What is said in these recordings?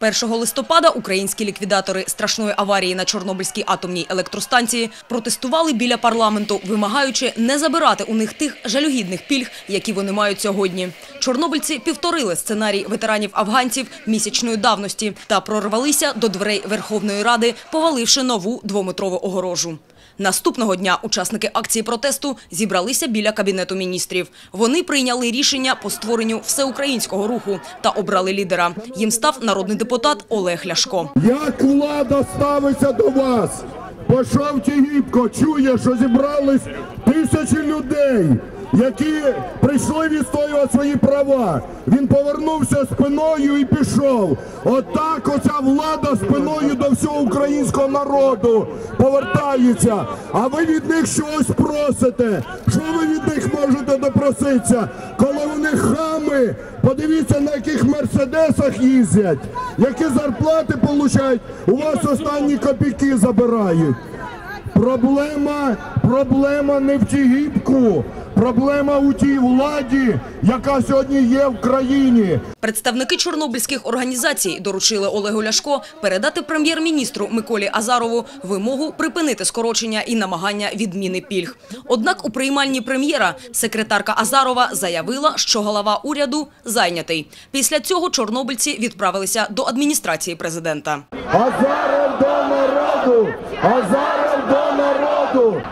1 листопада українські ліквідатори страшної аварії на Чорнобильській атомній електростанції протестували біля парламенту, вимагаючи не забирати у них тих жалюгідних пільг, які вони мають сьогодні. Чорнобильці повторили сценарій ветеранів-афганців місячної давності та прорвалися до дверей Верховної Ради, поваливши нову двометрову огорожу. Наступного дня учасники акції протесту зібралися біля Кабінету міністрів. Вони прийняли рішення по створенню всеукраїнського руху та обрали лідера. Їм став народний депутат Олег Ляшко. Як влада ставиться до вас? Пішов Тігіпко, чує, що зібрались тисячі людей, які прийшли відстоювати свої права. Він повернувся спиною і пішов. Отак оця влада спиною до всього українського народу повертається. А ви від них щось просите. Що ви від можете допроситися, коли вони хами? Подивіться, на яких мерседесах їздять, які зарплати получають, у вас останні копійки забирають. Проблема, проблема не в Тігіпку, проблема у тій владі, яка сьогодні є в країні. Представники чорнобильських організацій доручили Олегу Ляшко передати прем'єр-міністру Миколі Азарову вимогу припинити скорочення і намагання відміни пільг. Однак у приймальні прем'єра секретарка Азарова заявила, що голова уряду зайнятий. Після цього чорнобильці відправилися до адміністрації президента. Азаров до народу! Азаров до народу!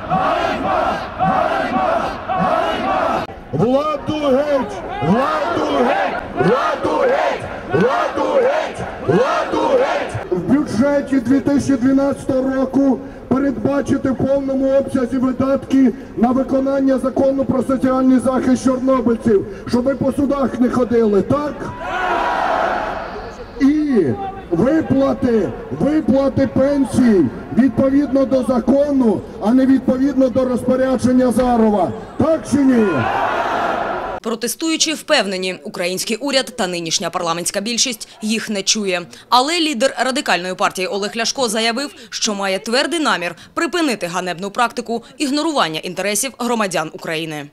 Владу геть! Владу геть! Владу геть! Владу геть! Владу геть! В бюджеті 2012 року передбачити в повному обсязі видатки на виконання закону про соціальний захист чорнобильців, щоб по судах не ходили, так? і виплати, виплати пенсій відповідно до закону, а не відповідно до розпорядження Зарова. Так чи ні? Протестуючі впевнені, український уряд та нинішня парламентська більшість їх не чує. Але лідер радикальної партії Олег Ляшко заявив, що має твердий намір припинити ганебну практику ігнорування інтересів громадян України.